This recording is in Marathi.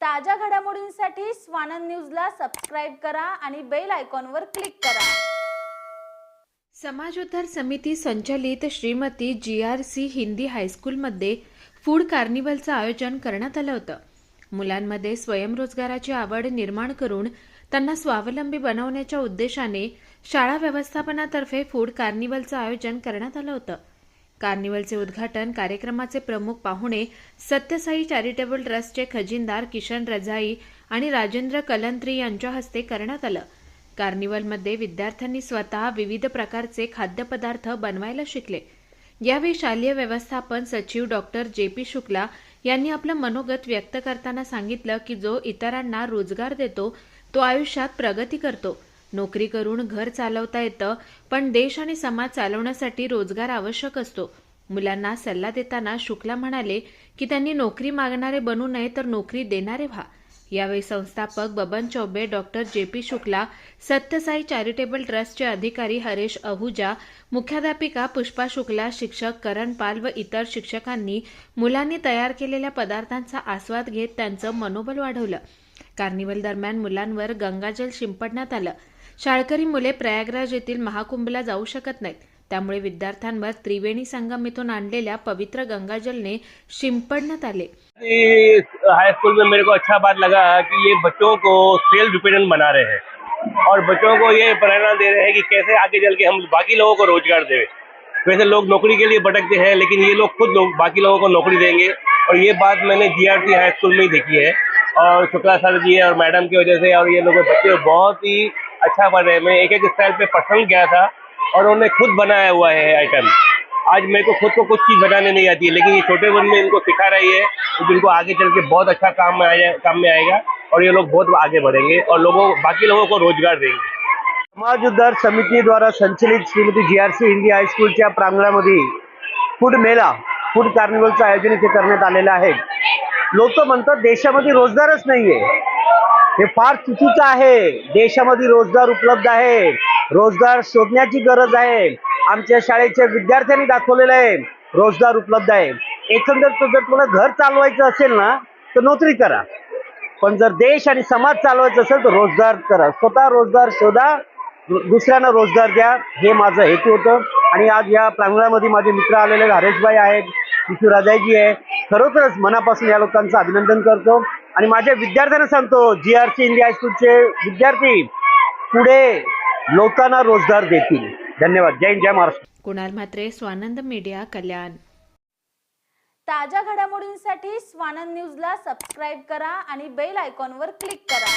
ताज्या घडामोडींसाठी स्वानंद न्यूजला सबस्क्राईब करा आणि बेल आयकॉनवर क्लिक करा. समाजोद्धार समिती संचलित Shrimati G R C Hindi हायस्कूलमध्ये फूड कार्निवलचं आयोजन करण्यात आलं होतं. मुलांमध्ये स्वयंरोजगाराची आवड निर्माण करून त्यांना स्वावलंबी बनवण्याच्या उद्देशाने शाळा व्यवस्थापनातर्फे फूड कार्निवलचं आयोजन करण्यात आलं होतं. कार्निवलचे उद्घाटन कार्यक्रमाचे प्रमुख पाहुणे सत्यसाई चॅरिटेबल ट्रस्टचे खजिनदार किशन रजाई आणि राजेंद्र कलंत्री यांच्या हस्ते करण्यात आलं. कार्निवलमध्ये विद्यार्थ्यांनी स्वतः विविध प्रकारचे खाद्यपदार्थ बनवायला शिकले. यावेळी शालेय व्यवस्थापन सचिव डॉक्टर जे पी शुक्ला यांनी आपलं मनोगत व्यक्त करताना सांगितलं की जो इतरांना रोजगार देतो तो आयुष्यात प्रगती करतो. नोकरी करून घर चालवता येतं पण देश आणि समाज चालवण्यासाठी रोजगार आवश्यक असतो. मुलांना सल्ला देताना शुक्ला म्हणाले की त्यांनी नोकरी मागणारे बनू नये तर नोकरी देणारे व्हा. यावेळी संस्थापक Baban Chaube doctor J P Shukla Satyasai charitable ट्रस्टचे अधिकारी हरेश अहुजा मुख्याध्यापिका पुष्पा शुक्ला शिक्षक करण पाल व इतर शिक्षकांनी मुलांनी तयार केलेल्या पदार्थांचा आस्वाद घेत त्यांचं मनोबल वाढवलं. कार्निवल दरम्यान मुलांवर गंगाजल शिंपडण्यात आलं. शाळकरी मुले प्रयागराज येथील महाकुंभला जाऊ शकत नाहीत. त्यामुळे विद्यार्थ्यांवर त्रिवेणी संगम आणलेल्या पवित्र गंगाजलने शिंपडण्यात आले. कि हाई स्कूल में मेरे को अच्छा बात लगा कि ये बच्चों को सेल्फ डिपेंडेंट बना रहे हैं। और बच्चों को ये प्रेरणा दे रहे हैं कि कैसे आगे चल के हम बाकी लोगों को रोज़गार दें। वैसे लोग नौकरी के लिए भटकते हैं, लेकिन ये लोग खुद लोग बाकी लोगों को नौकरी देंगे। और ये बात मैंने जीआरटी हाई स्कूल में ही देखी है। और शुक्ला सर जी और मैडम की वजह से और ये लोग बच्चे बहुत ही अच्छा बन रहे हैं। मैं एक एक स्टाइल पे पसंद गया था और उन्होंने खुद बनाया हुआ है आइटम आज मेरे को खुद को कुछ चीज़ बनाने नहीं आती है, लेकिन ये छोटे वन में इनको सिखा रही है तो जिनको आगे चल के बहुत अच्छा काम में आया, काम में आएगा और ये लोग बहुत आगे बढ़ेंगे और लोगों, बाकी लोगों को रोज़गार देंगे। समाज उद्धार समितीद्वारा संचलित Shrimati G R C Hindi हायस्कूलच्या प्रांगणामध्ये फ़ूड मेला फ़ूड कार्निवलचं आयोजन इथे करण्यात आलेलं आहे. लोक म्हणतात देशामध्ये रोजगारच नाहीये. हे फार चुकीचं आहे. देशामध्ये रोजगार उपलब्ध आहे. रोजगार शोधण्याची गरज आहे. आमच्या शाळेच्या विद्यार्थ्यांनी दाखवलेलं आहे. रोजगार उपलब्ध आहे. एकंदर जर तुम्हाला घर चालवायचं असेल ना तर नोकरी करा. पण जर देश आणि समाज चालवायचा असेल तर रोजगार करा. स्वतः रोजगार शोधा. दुसऱ्यांना रोजगार द्या. हे माझं हेतू होतं. आणि आज या प्रांगणामध्ये माझे मित्र आलेले हरेशभाई आहेत किशोर राजाईजी आहे खरोखरच मनापासून या लोकांचं अभिनंदन करतो. आणि माझ्या विद्यार्थ्यांना सांगतो जी आर सी इंडिया हायस्कूलचे विद्यार्थी पुढे लोकांना रोजगार देतील. धन्यवाद. जय हिंद, जय महाराष्ट्र. कुणाल म्हात्रे स्वानंद मीडिया कल्याण. ताज्या घडामोडींसाठी स्वानंद न्यूजला सबस्क्राईब करा आणि बेल आयकॉनवर क्लिक करा.